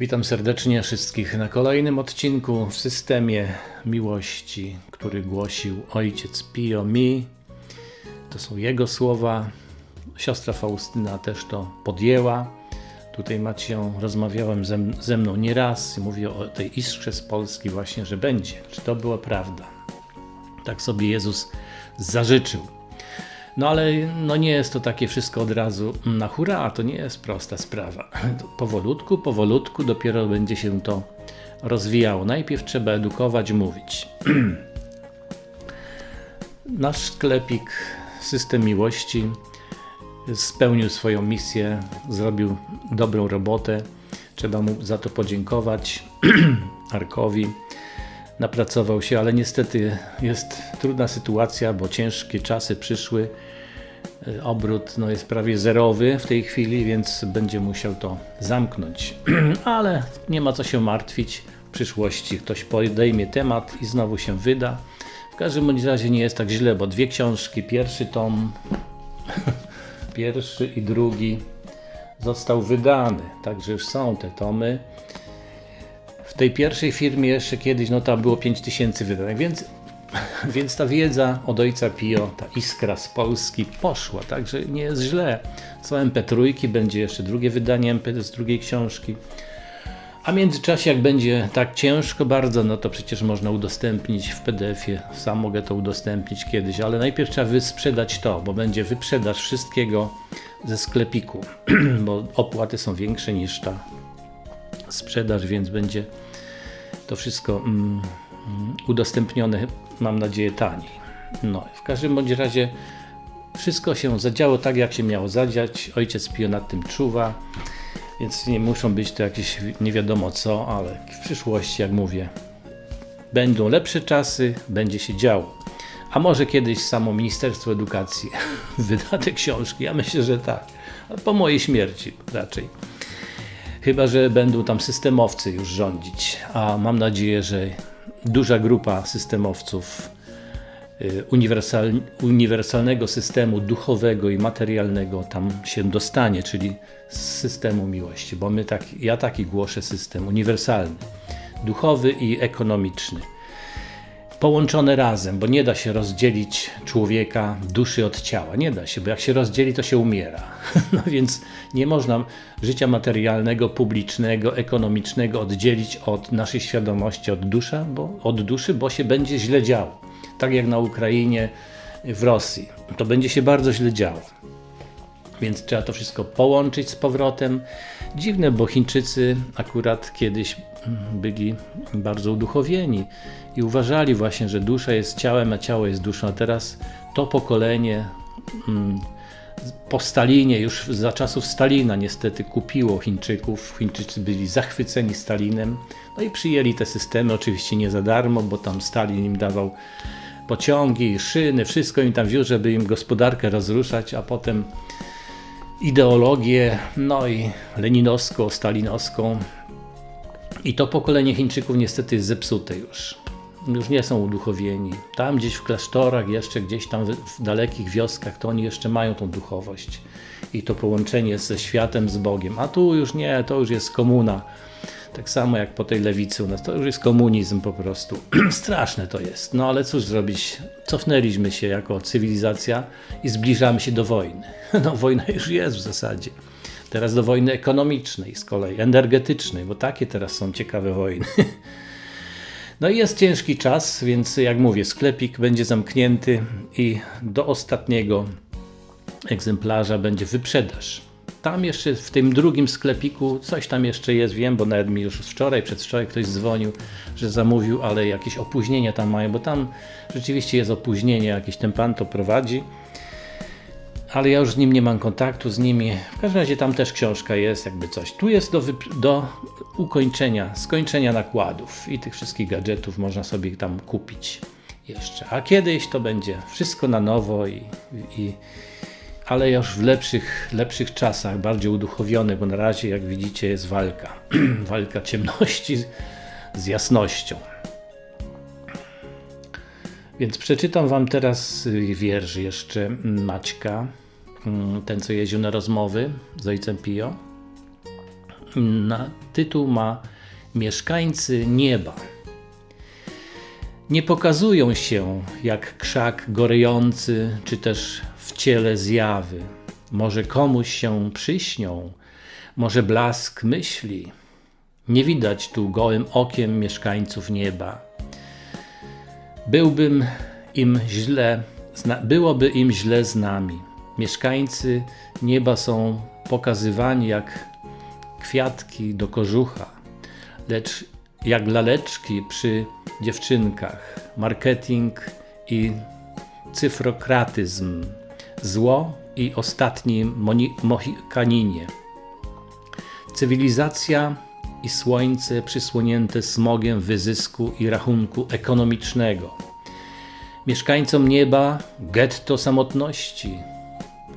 Witam serdecznie wszystkich na kolejnym odcinku w systemie miłości, który głosił ojciec Pio mi. To są jego słowa. Siostra Faustyna też to podjęła. Tutaj macie ją, rozmawiałem ze, mną nieraz i mówię o tej iskrze z Polski właśnie, że będzie. Czy to była prawda? Tak sobie Jezus zażyczył. No ale no nie jest to takie wszystko od razu na hura, to nie jest prosta sprawa. Powolutku, powolutku dopiero będzie się to rozwijało. Najpierw trzeba edukować, mówić. Nasz sklepik, system miłości, spełnił swoją misję, zrobił dobrą robotę. Trzeba mu za to podziękować. Arkowi napracował się, ale niestety jest trudna sytuacja, bo ciężkie czasy przyszły. Obrót no, jest prawie zerowy w tej chwili, więc będzie musiał to zamknąć. ale nie ma co się martwić. W przyszłości ktoś podejmie temat i znowu się wyda. W każdym razie nie jest tak źle, bo dwie książki, pierwszy tom, pierwszy i drugi został wydany, także już są te tomy. W tej pierwszej firmie jeszcze kiedyś, no tam było 5000 wydanych, więc, więc ta wiedza od ojca Pio, ta iskra z Polski poszła, także nie jest źle. Są MP3, będzie jeszcze drugie wydanie MP z drugiej książki. A w międzyczasie, jak będzie tak ciężko bardzo, no to przecież można udostępnić w PDF-ie. Sam mogę to udostępnić kiedyś, ale najpierw trzeba wysprzedać to, bo będzie wyprzedaż wszystkiego ze sklepiku, bo opłaty są większe niż ta sprzedaż, więc będzie to wszystko mm, udostępnione, mam nadzieję, taniej. No, w każdym bądź razie wszystko się zadziało tak, jak się miało zadziać. Ojciec Pio nad tym czuwa, więc nie muszą być to jakieś nie wiadomo co, ale w przyszłości, jak mówię, będą lepsze czasy, będzie się działo. A może kiedyś samo Ministerstwo Edukacji wyda te książki? Ja myślę, że tak. Po mojej śmierci raczej. Chyba, że będą tam systemowcy już rządzić, a mam nadzieję, że duża grupa systemowców uniwersal, uniwersalnego systemu duchowego i materialnego tam się dostanie, czyli z systemu miłości, bo my tak, ja taki głoszę system uniwersalny, duchowy i ekonomiczny. Połączone razem, bo nie da się rozdzielić człowieka, duszy od ciała. Nie da się, bo jak się rozdzieli, to się umiera. No więc nie można życia materialnego, publicznego, ekonomicznego oddzielić od naszej świadomości, od, dusza, bo, od duszy, bo się będzie źle działo. Tak jak na Ukrainie, w Rosji. To będzie się bardzo źle działo. Więc trzeba to wszystko połączyć z powrotem. Dziwne, bo Chińczycy akurat kiedyś byli bardzo uduchowieni i uważali właśnie, że dusza jest ciałem, a ciało jest duszą. A teraz to pokolenie po Stalinie, już za czasów Stalina niestety kupiło Chińczyków. Chińczycy byli zachwyceni Stalinem, no i przyjęli te systemy, oczywiście nie za darmo, bo tam Stalin im dawał pociągi, szyny, wszystko im tam wiózł, żeby im gospodarkę rozruszać, a potem ideologię, no i leninowską, stalinowską. I to pokolenie Chińczyków niestety jest zepsute już. Już nie są uduchowieni. Tam gdzieś w klasztorach, jeszcze gdzieś tam w dalekich wioskach, to oni jeszcze mają tą duchowość i to połączenie ze światem, z Bogiem. A tu już nie, to już jest komuna. Tak samo jak po tej lewicy u nas, to już jest komunizm po prostu. Straszne to jest. No ale cóż zrobić? Cofnęliśmy się jako cywilizacja i zbliżamy się do wojny. No wojna już jest w zasadzie. Teraz do wojny ekonomicznej z kolei, energetycznej, bo takie teraz są ciekawe wojny. No i jest ciężki czas, więc jak mówię, sklepik będzie zamknięty i do ostatniego egzemplarza będzie wyprzedaż. Tam jeszcze w tym drugim sklepiku coś tam jeszcze jest, wiem, bo nawet mi już wczoraj, przedwczoraj ktoś dzwonił, że zamówił, ale jakieś opóźnienia tam mają, bo tam rzeczywiście jest opóźnienie, jakieś ten pan to prowadzi. Ale ja już z nim nie mam kontaktu z nimi. W każdym razie tam też książka jest, jakby coś. Tu jest do, do ukończenia, skończenia nakładów i tych wszystkich gadżetów można sobie tam kupić jeszcze. A kiedyś to będzie wszystko na nowo i, i ale już w lepszych, lepszych czasach, bardziej uduchowiony, bo na razie, jak widzicie, jest walka. walka ciemności z, z jasnością. Więc przeczytam Wam teraz wiersz jeszcze Maćka, ten co jeździł na rozmowy z ojcem Pio. Na tytuł ma Mieszkańcy nieba. Nie pokazują się jak krzak gorejący, czy też w ciele zjawy. Może komuś się przyśnią, może blask myśli. Nie widać tu gołym okiem mieszkańców nieba. Byłbym im źle, byłoby im źle z nami. Mieszkańcy nieba są pokazywani jak kwiatki do kożucha, lecz jak laleczki przy dziewczynkach. Marketing i cyfrokratyzm, zło i ostatni mohikaninie. Cywilizacja i słońce przysłonięte smogiem wyzysku i rachunku ekonomicznego. Mieszkańcom nieba getto samotności,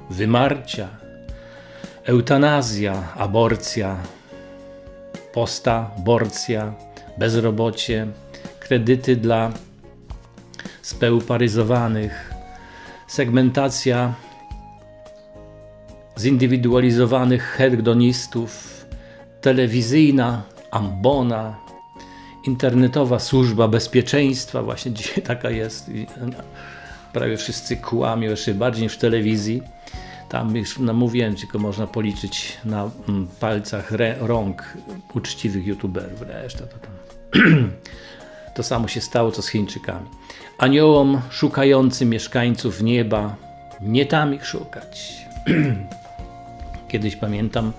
wymarcia, eutanazja, aborcja, posta, aborcja, bezrobocie, kredyty dla spełparyzowanych, segmentacja zindywidualizowanych hedonistów, telewizyjna ambona, internetowa służba bezpieczeństwa, właśnie dzisiaj taka jest. Prawie wszyscy kłamią jeszcze bardziej niż w telewizji. Tam już no, mówiłem, tylko można policzyć na mm, palcach re, rąk uczciwych youtuberów. Reszta to tam. to samo się stało co z Chińczykami. Aniołom szukającym mieszkańców nieba, nie tam ich szukać. Kiedyś pamiętam,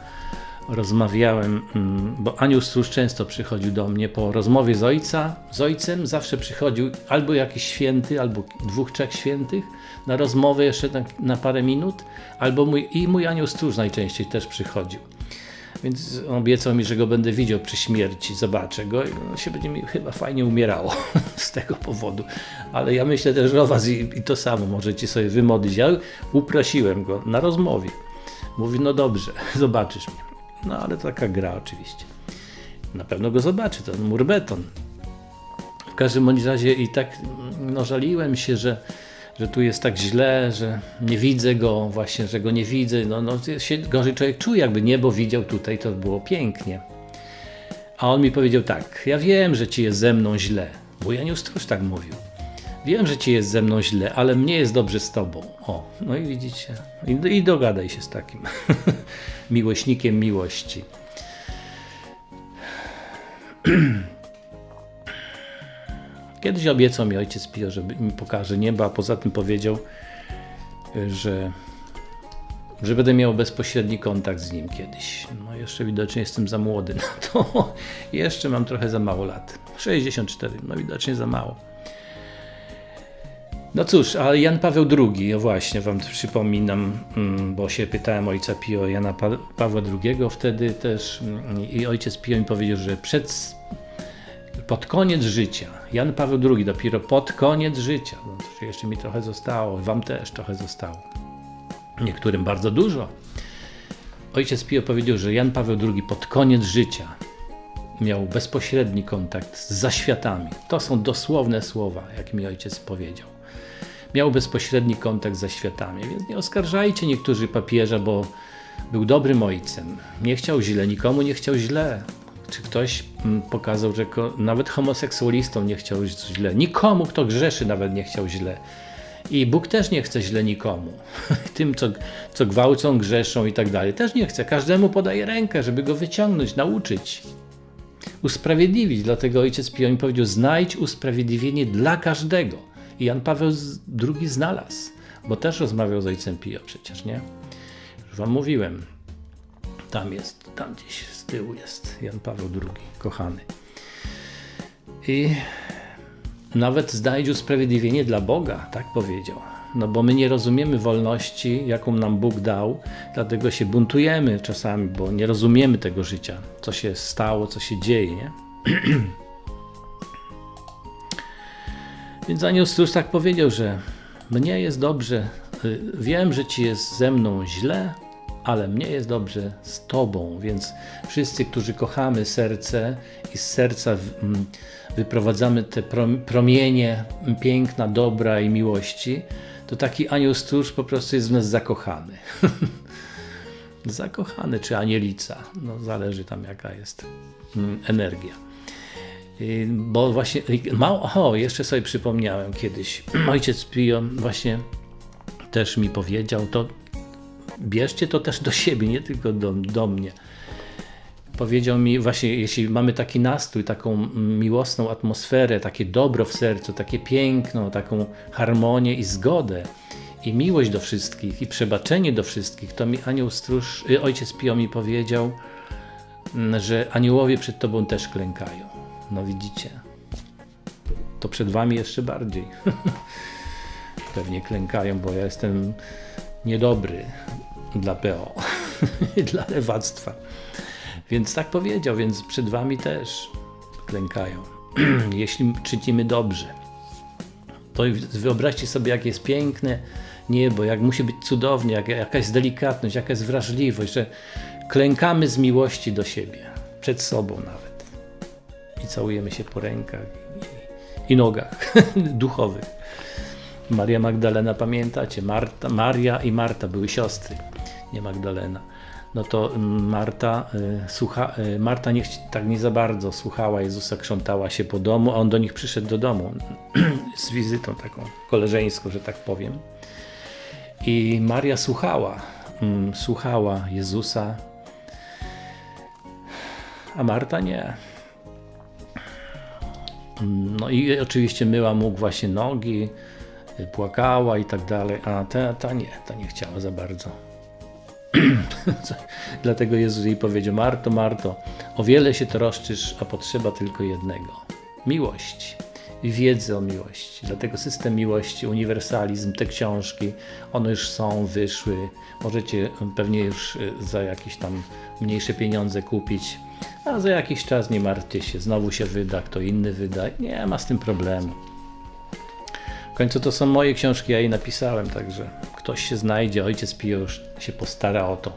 rozmawiałem, mm, bo Anioł Stróż często przychodził do mnie po rozmowie z, ojca, z ojcem, zawsze przychodził albo jakiś święty, albo dwóch, trzech świętych na rozmowę jeszcze na, na parę minut, albo mój, i mój Anioł Stróż najczęściej też przychodził. Więc obiecał mi, że go będę widział przy śmierci, zobaczę go i no, się będzie mi chyba fajnie umierało z tego powodu. Ale ja myślę też o was i, i to samo możecie sobie wymodlić. Ja uprosiłem go na rozmowie. Mówi, no dobrze, zobaczysz mnie. No ale to taka gra oczywiście. Na pewno go zobaczy, to murbeton. W każdym bądź razie i tak no, żaliłem się, że, że tu jest tak źle, że nie widzę go, właśnie, że go nie widzę. No, no się gorzej człowiek czuje, jakby niebo widział tutaj, to było pięknie. A on mi powiedział tak, ja wiem, że ci jest ze mną źle, bo Janiu Stróż tak mówił. Wiem, że ci jest ze mną źle, ale mnie jest dobrze z tobą. O, no i widzicie. I, i dogadaj się z takim miłośnikiem miłości. Kiedyś obiecał mi ojciec Pio, że mi pokaże nieba, a poza tym powiedział, że, że będę miał bezpośredni kontakt z nim kiedyś. No jeszcze widocznie jestem za młody na to. Jeszcze mam trochę za mało lat. 64, no widocznie za mało. No cóż, ale Jan Paweł II, no właśnie, wam przypominam, mm, bo się pytałem ojca Pio Jana pa Pawła II wtedy też mm, i ojciec Pio mi powiedział, że przed, pod koniec życia, Jan Paweł II dopiero pod koniec życia, no, to jeszcze mi trochę zostało, wam też trochę zostało, niektórym bardzo dużo. Ojciec Pio powiedział, że Jan Paweł II pod koniec życia miał bezpośredni kontakt z zaświatami. To są dosłowne słowa, jak mi ojciec powiedział miał bezpośredni kontakt ze światami. Więc nie oskarżajcie niektórzy papieża, bo był dobrym ojcem. Nie chciał źle, nikomu nie chciał źle. Czy ktoś mm, pokazał, że nawet homoseksualistom nie chciał źle. Nikomu, kto grzeszy, nawet nie chciał źle. I Bóg też nie chce źle nikomu. Tym, co, co gwałcą, grzeszą i tak dalej, też nie chce. Każdemu podaje rękę, żeby go wyciągnąć, nauczyć, usprawiedliwić. Dlatego ojciec Pio mi powiedział: znajdź usprawiedliwienie dla każdego. I Jan Paweł II znalazł, bo też rozmawiał z ojcem Pio przecież, nie? Już wam mówiłem. Tam jest, tam gdzieś z tyłu jest Jan Paweł II, kochany. I nawet znajdź usprawiedliwienie dla Boga, tak powiedział. No bo my nie rozumiemy wolności, jaką nam Bóg dał, dlatego się buntujemy czasami, bo nie rozumiemy tego życia, co się stało, co się dzieje, nie? Więc Anioł Stróż tak powiedział, że mnie jest dobrze, y, wiem, że ci jest ze mną źle, ale mnie jest dobrze z Tobą. Więc wszyscy, którzy kochamy serce i z serca wyprowadzamy te promienie piękna, dobra i miłości, to taki anioł stróż po prostu jest w nas zakochany. zakochany, czy anielica. No, zależy tam jaka jest mm, energia. Y, Bo właśnie, mało, o, jeszcze sobie przypomniałem kiedyś, ojciec Pio właśnie też mi powiedział, to bierzcie to też do siebie, nie tylko do, do mnie. Powiedział mi właśnie, jeśli mamy taki nastrój, taką miłosną atmosferę, takie dobro w sercu, takie piękno, taką harmonię i zgodę i miłość do wszystkich i przebaczenie do wszystkich, to mi anioł stróż, y, ojciec Pio mi powiedział, mm, że aniołowie przed tobą też klękają. No widzicie, to przed wami jeszcze bardziej. Pewnie klękają, bo ja jestem niedobry dla PO dla lewactwa. Więc tak powiedział, więc przed wami też klękają. Jeśli czynimy dobrze, to wyobraźcie sobie, jak jest piękne niebo, jak musi być cudownie, jak, jaka jest delikatność, jaka jest wrażliwość, że klękamy z miłości do siebie, przed sobą nawet. I całujemy się po rękach i, nogach duchowych. Maria Magdalena, pamiętacie? Marta, Maria i Marta były siostry, nie Magdalena. No to mm, Marta, y, słucha, y, Marta nie, tak nie za bardzo słuchała Jezusa, krzątała się po domu, a on do nich przyszedł do domu z wizytą taką koleżeńską, że tak powiem. I Maria słuchała, mm, słuchała Jezusa, a Marta nie. No i oczywiście myła mu właśnie nogi, płakała i tak dalej, a ta, ta nie, ta nie chciała za bardzo. Dlatego Jezus jej powiedział: Marto, Marto, o wiele się troszczysz, a potrzeba tylko jednego miłości wiedzy o miłości. Dlatego system miłości, uniwersalizm, te książki, one już są, wyszły. Możecie pewnie już y, za jakieś tam mniejsze pieniądze kupić, a za jakiś czas nie martwcie się, znowu się wyda, kto inny wyda. Nie ma z tym problemu. W końcu to są moje książki, ja je napisałem, także ktoś się znajdzie, ojciec Pio już się postara o to,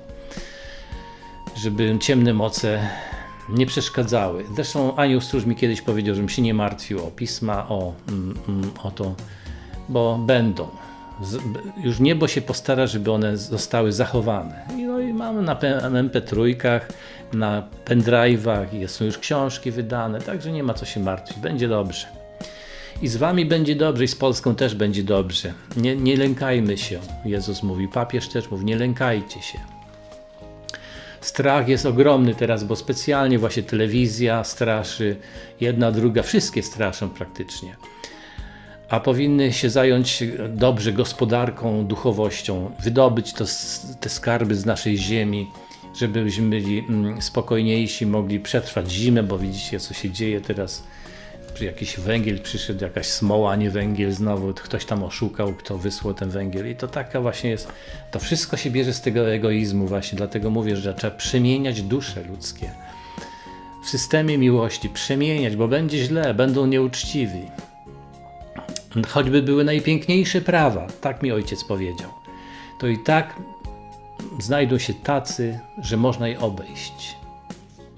żeby ciemne moce nie przeszkadzały. Zresztą Anioł Stróż mi kiedyś powiedział, żebym się nie martwił o pisma, o, mm, mm, o to, bo będą. Z, już niebo się postara, żeby one zostały zachowane. I No i mamy na na MP3, na pendrive'ach, są już książki wydane, także nie ma co się martwić, będzie dobrze. I z wami będzie dobrze, i z Polską też będzie dobrze. Nie, nie lękajmy się, Jezus mówi, papież też mówi, nie lękajcie się. Strach jest ogromny teraz, bo specjalnie właśnie telewizja straszy, jedna, druga, wszystkie straszą praktycznie. A powinny się zająć dobrze gospodarką, duchowością, wydobyć to, te skarby z naszej ziemi, żebyśmy byli mm, spokojniejsi, mogli przetrwać zimę, bo widzicie, co się dzieje teraz jakiś węgiel przyszedł, jakaś smoła, nie węgiel znowu, ktoś tam oszukał, kto wysłał ten węgiel. I to taka właśnie jest, to wszystko się bierze z tego egoizmu właśnie, dlatego mówię, że trzeba przemieniać dusze ludzkie. W systemie miłości przemieniać, bo będzie źle, będą nieuczciwi. Choćby były najpiękniejsze prawa, tak mi ojciec powiedział, to i tak znajdą się tacy, że można je obejść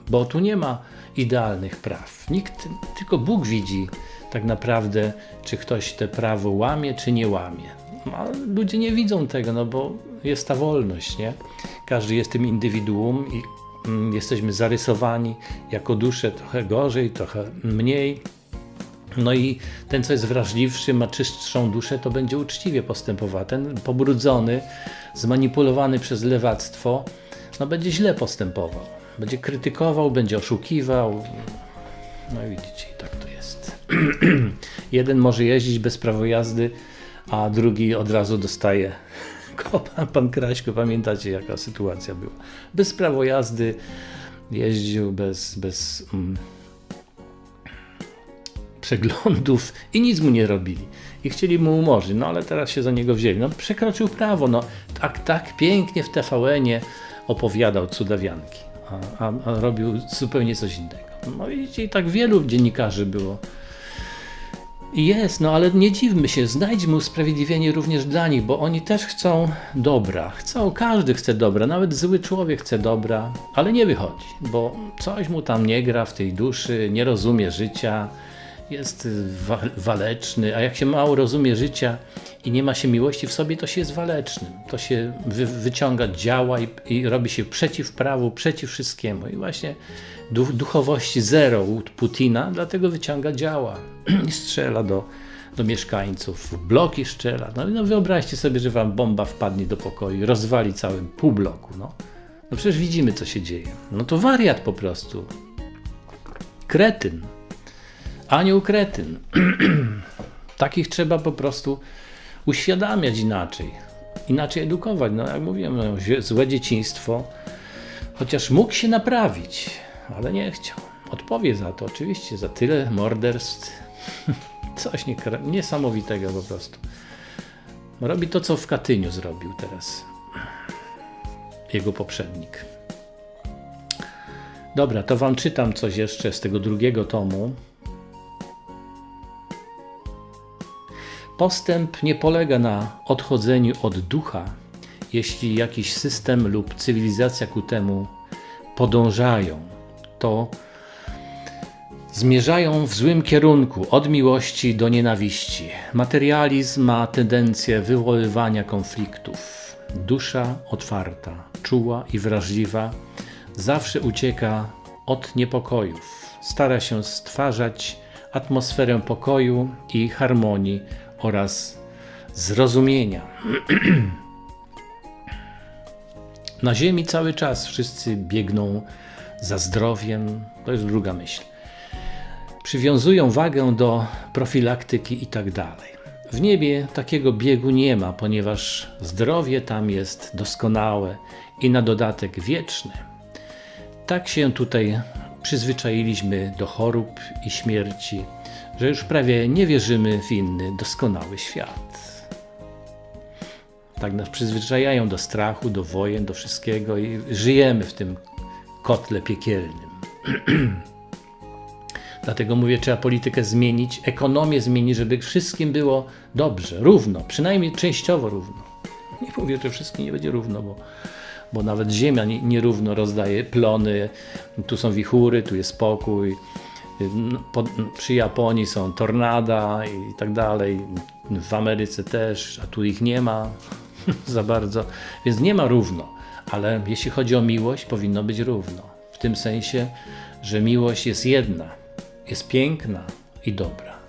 bo tu nie ma idealnych praw. Nikt, tylko Bóg widzi tak naprawdę, czy ktoś te prawo łamie, czy nie łamie. A ludzie nie widzą tego, no bo jest ta wolność, nie? Każdy jest tym indywiduum i mm, jesteśmy zarysowani jako dusze trochę gorzej, trochę mniej. No i ten, co jest wrażliwszy, ma czystszą duszę, to będzie uczciwie postępował. Ten pobrudzony, zmanipulowany przez lewactwo, no będzie źle postępował. Będzie krytykował, będzie oszukiwał. No i widzicie, tak to jest. Jeden może jeździć bez prawa jazdy, a drugi od razu dostaje kopa. Pan Kraśko, pamiętacie jaka sytuacja była? Bez prawa jazdy jeździł bez, bez mm, przeglądów i nic mu nie robili. I chcieli mu umorzyć, no ale teraz się za niego wzięli. No przekroczył prawo, no tak, tak pięknie w TVN-ie opowiadał cudawianki, a, a, robił zupełnie coś innego. No widzicie, i tak wielu dziennikarzy było. I Jest, no ale nie dziwmy się, znajdźmy usprawiedliwienie również dla nich, bo oni też chcą dobra. Chcą, każdy chce dobra, nawet zły człowiek chce dobra, ale nie wychodzi, bo coś mu tam nie gra w tej duszy, nie rozumie życia, jest wa waleczny, a jak się mało rozumie życia i nie ma się miłości w sobie, to się jest walecznym. To się wy wyciąga, działa i, i robi się przeciw prawu, przeciw wszystkiemu. I właśnie duch, duchowości zero u Putina, dlatego wyciąga działa i strzela do, do mieszkańców, bloki strzela. No, no wyobraźcie sobie, że wam bomba wpadnie do pokoju rozwali cały pół bloku. No. no przecież widzimy, co się dzieje. No to wariat po prostu. Kretyn. Anioł kretyn. Takich trzeba po prostu uświadamiać inaczej. Inaczej edukować. No jak mówiłem, no, złe dzieciństwo, chociaż mógł się naprawić, ale nie chciał. Odpowie za to oczywiście, za tyle morderstw. Coś nie, niesamowitego po prostu. Robi to, co w Katyniu zrobił teraz jego poprzednik. Dobra, to wam czytam coś jeszcze z tego drugiego tomu. Postęp nie polega na odchodzeniu od ducha, jeśli jakiś system lub cywilizacja ku temu podążają, to zmierzają w złym kierunku od miłości do nienawiści. Materializm ma tendencję wywoływania konfliktów. Dusza otwarta, czuła i wrażliwa zawsze ucieka od niepokojów. Stara się stwarzać atmosferę pokoju i harmonii oraz zrozumienia. Na Ziemi cały czas wszyscy biegną za zdrowiem, to jest druga myśl. Przywiązują wagę do profilaktyki i tak dalej. W niebie takiego biegu nie ma, ponieważ zdrowie tam jest doskonałe i na dodatek wieczne. Tak się tutaj przyzwyczailiśmy do chorób i śmierci, że już prawie nie wierzymy w inny, doskonały świat. Tak nas przyzwyczajają do strachu, do wojen, do wszystkiego i żyjemy w tym kotle piekielnym. Dlatego mówię, trzeba politykę zmienić, ekonomię zmienić, żeby wszystkim było dobrze, równo, przynajmniej częściowo równo. Nie mówię, że wszystkim nie będzie równo, bo, bo nawet Ziemia nierówno rozdaje plony. Tu są wichury, tu jest spokój. No, przy Japonii są tornada i tak dalej. W Ameryce też, a tu ich nie ma za bardzo. Więc nie ma równo, ale jeśli chodzi o miłość, powinno być równo. W tym sensie, że miłość jest jedna, jest piękna i dobra.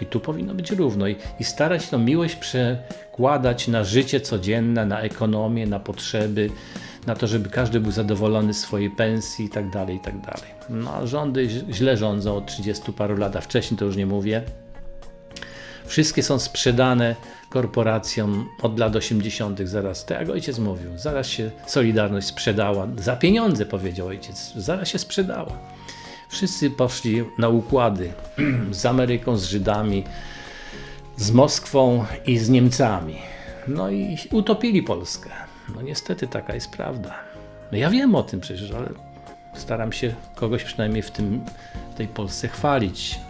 I tu powinno być równo. I, i starać się tą miłość przekładać na życie codzienne, na ekonomię, na potrzeby, na to, żeby każdy był zadowolony z swojej pensji i tak dalej, i tak dalej. No rządy źle rządzą od 30 paru lat, a wcześniej to już nie mówię. Wszystkie są sprzedane korporacjom od lat 80. zaraz, tak jak ojciec mówił, zaraz się Solidarność sprzedała, za pieniądze powiedział ojciec, zaraz się sprzedała. Wszyscy poszli na układy z Ameryką, z Żydami, z Moskwą i z Niemcami. No i utopili Polskę. No niestety taka jest prawda. No ja wiem o tym przecież, ale staram się kogoś przynajmniej w, tym, w tej Polsce chwalić.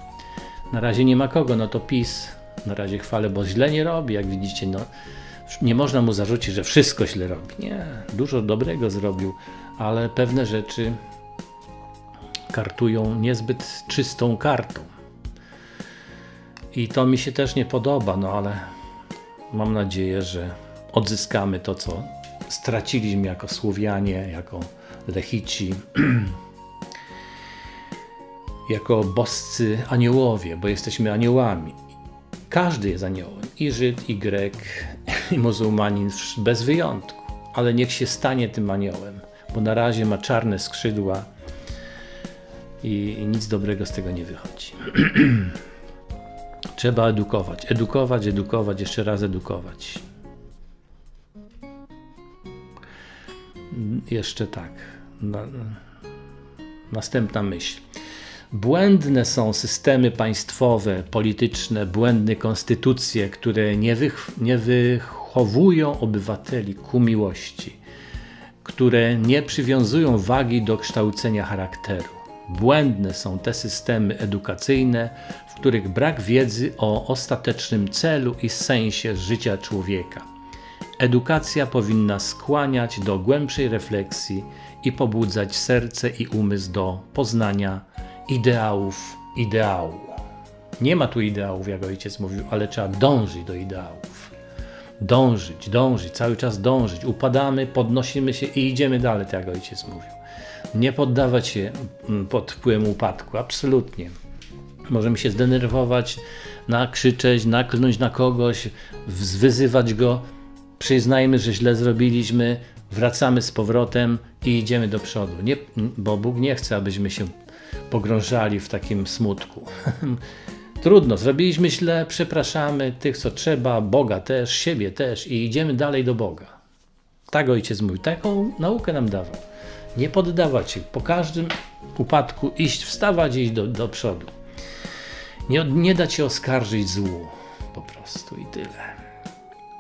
Na razie nie ma kogo, no to PiS na razie chwalę, bo źle nie robi, jak widzicie. No, nie można mu zarzucić, że wszystko źle robi. Nie, dużo dobrego zrobił, ale pewne rzeczy kartują niezbyt czystą kartą. I to mi się też nie podoba, no ale mam nadzieję, że odzyskamy to, co straciliśmy jako Słowianie, jako Lechici, jako boscy aniołowie, bo jesteśmy aniołami. Każdy jest aniołem, i Żyd, i Grek, i muzułmanin, bez wyjątku. Ale niech się stanie tym aniołem, bo na razie ma czarne skrzydła i, i nic dobrego z tego nie wychodzi. Trzeba edukować, edukować, edukować, jeszcze raz edukować. Jeszcze tak. Na, następna myśl. Błędne są systemy państwowe, polityczne, błędne konstytucje, które nie, wych, nie wychowują obywateli ku miłości, które nie przywiązują wagi do kształcenia charakteru. Błędne są te systemy edukacyjne, w których brak wiedzy o ostatecznym celu i sensie życia człowieka. Edukacja powinna skłaniać do głębszej refleksji i pobudzać serce i umysł do poznania ideałów ideału. Nie ma tu ideałów, jak ojciec mówił, ale trzeba dążyć do ideałów. Dążyć, dążyć, cały czas dążyć. Upadamy, podnosimy się i idziemy dalej, tak jak ojciec mówił. Nie poddawać się mm, pod wpływem upadku, absolutnie. Możemy się zdenerwować, nakrzyczeć, naklnąć na kogoś, wyzywać go. Przyznajmy, że źle zrobiliśmy, wracamy z powrotem i idziemy do przodu. Nie, bo Bóg nie chce, abyśmy się pogrążali w takim smutku. Trudno, zrobiliśmy źle, przepraszamy tych, co trzeba, Boga też, siebie też i idziemy dalej do Boga. Tak ojciec mówił, taką naukę nam dawał. Nie poddawać się, po każdym upadku iść, wstawać iść do, do przodu. Nie, nie dać się oskarżyć złu, po prostu i tyle.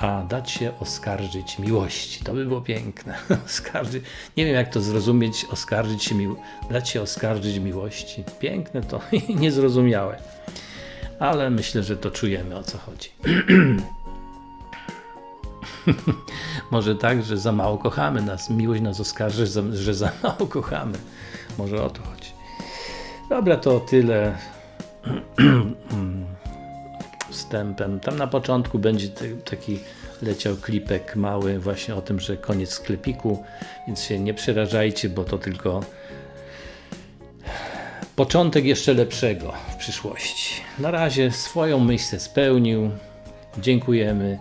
A dać się oskarżyć miłości, to by było piękne. Oskarżyć, nie wiem jak to zrozumieć, oskarżyć się miłości, dać się oskarżyć miłości. Piękne to i niezrozumiałe. Ale myślę, że to czujemy o co chodzi. Może tak, że za mało kochamy nas, miłość nas oskarży, że za mało kochamy. Może o to chodzi. Dobra, to tyle wstępem. Tam na początku będzie taki leciał klipek mały właśnie o tym, że koniec sklepiku, więc się nie przerażajcie, bo to tylko początek jeszcze lepszego w przyszłości. Na razie swoją myśl spełnił. Dziękujemy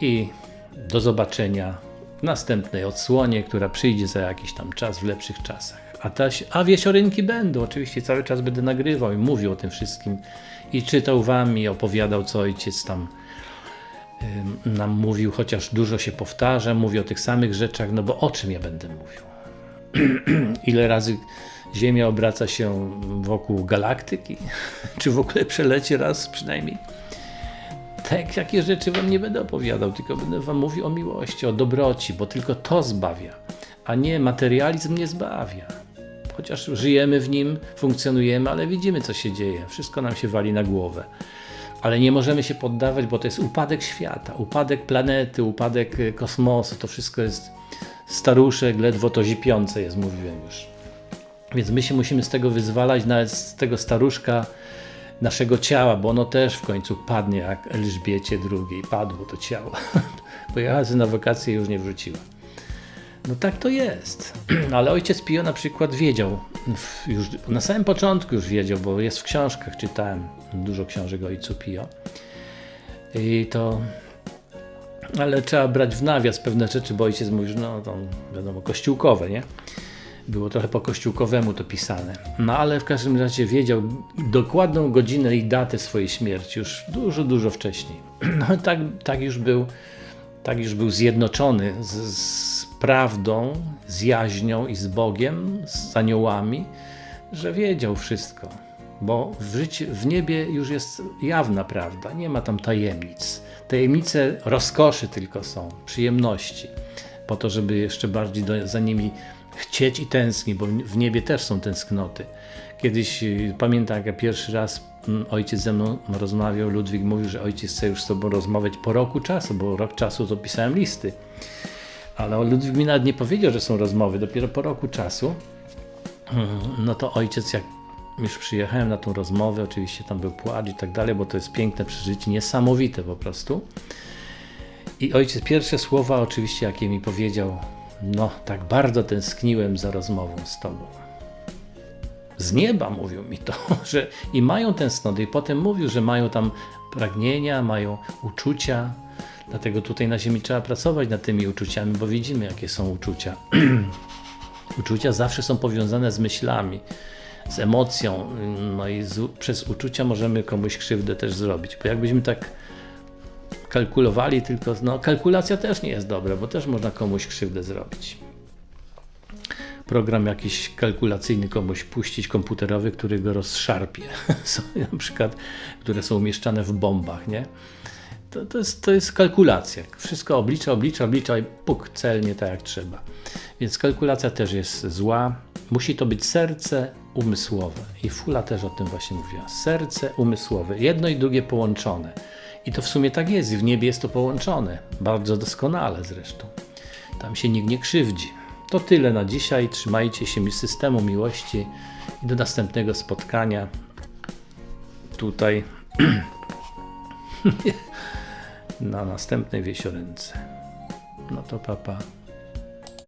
i do zobaczenia w następnej odsłonie, która przyjdzie za jakiś tam czas w lepszych czasach. A, ta, a wiesiorynki będą, oczywiście cały czas będę nagrywał i mówił o tym wszystkim i czytał wam i opowiadał, co ojciec tam nam mówił, chociaż dużo się powtarza, mówi o tych samych rzeczach, no bo o czym ja będę mówił? Ile razy Ziemia obraca się wokół galaktyki? Czy w ogóle przeleci raz przynajmniej? Tak, jakie rzeczy wam nie będę opowiadał, tylko będę wam mówił o miłości, o dobroci, bo tylko to zbawia, a nie materializm nie zbawia. Chociaż żyjemy w nim, funkcjonujemy, ale widzimy, co się dzieje. Wszystko nam się wali na głowę. Ale nie możemy się poddawać, bo to jest upadek świata, upadek planety, upadek kosmosu. To wszystko jest staruszek, ledwo to zipiące jest, mówiłem już. Więc my się musimy z tego wyzwalać, nawet z tego staruszka naszego ciała, bo ono też w końcu padnie jak Elżbiecie II. Padło to ciało. Pojechała na wakacje i już nie wróciła. No tak to jest. Ale ojciec Pio na przykład wiedział, już na samym początku już wiedział, bo jest w książkach, czytałem dużo książek o ojcu Pio. I to ale trzeba brać w nawias pewne rzeczy, bo ojciec mówi, że no to wiadomo, kościółkowe, nie? Było trochę po kościółkowemu to pisane. No ale w każdym razie wiedział dokładną godzinę i datę swojej śmierci już dużo, dużo wcześniej. No tak, tak już był, tak już był zjednoczony z, z prawdą, z jaźnią i z Bogiem, z aniołami, że wiedział wszystko. Bo w, życiu, w niebie już jest jawna prawda, nie ma tam tajemnic. Tajemnice rozkoszy tylko są, przyjemności, po to, żeby jeszcze bardziej do, za nimi chcieć i tęsknić, bo w niebie też są tęsknoty. Kiedyś y, pamiętam, jak ja pierwszy raz mm, ojciec ze mną rozmawiał, Ludwik mówił, że ojciec chce już z tobą rozmawiać po roku czasu, bo rok czasu to pisałem listy. Ale Ludwik mi nawet nie powiedział, że są rozmowy, dopiero po roku czasu. Mm, no to ojciec, jak już przyjechałem na tą rozmowę, oczywiście tam był płacz i tak dalej, bo to jest piękne przeżycie, niesamowite po prostu. I ojciec pierwsze słowa oczywiście, jakie mi powiedział, no tak bardzo tęskniłem za rozmową z tobą. Z nieba mówił mi to, że i mają tęsknoty i potem mówił, że mają tam pragnienia, mają uczucia, dlatego tutaj na ziemi trzeba pracować nad tymi uczuciami, bo widzimy jakie są uczucia. uczucia zawsze są powiązane z myślami z emocją, no i z, przez uczucia możemy komuś krzywdę też zrobić. Bo jakbyśmy tak kalkulowali tylko, no kalkulacja też nie jest dobra, bo też można komuś krzywdę zrobić. Program jakiś kalkulacyjny komuś puścić komputerowy, który go rozszarpie. Są na przykład, które są umieszczane w bombach, nie? To, to, jest, to jest kalkulacja. Wszystko oblicza, oblicza, oblicza i puk, celnie tak jak trzeba. Więc kalkulacja też jest zła. Musi to być serce umysłowe. I Fula też o tym właśnie mówiła. Serce umysłowe. Jedno i drugie połączone. I to w sumie tak jest. W niebie jest to połączone. Bardzo doskonale zresztą. Tam się nikt nie krzywdzi. To tyle na dzisiaj. Trzymajcie się systemu miłości i do następnego spotkania. tutaj na następnej wiesioręce. No to papa. Pa.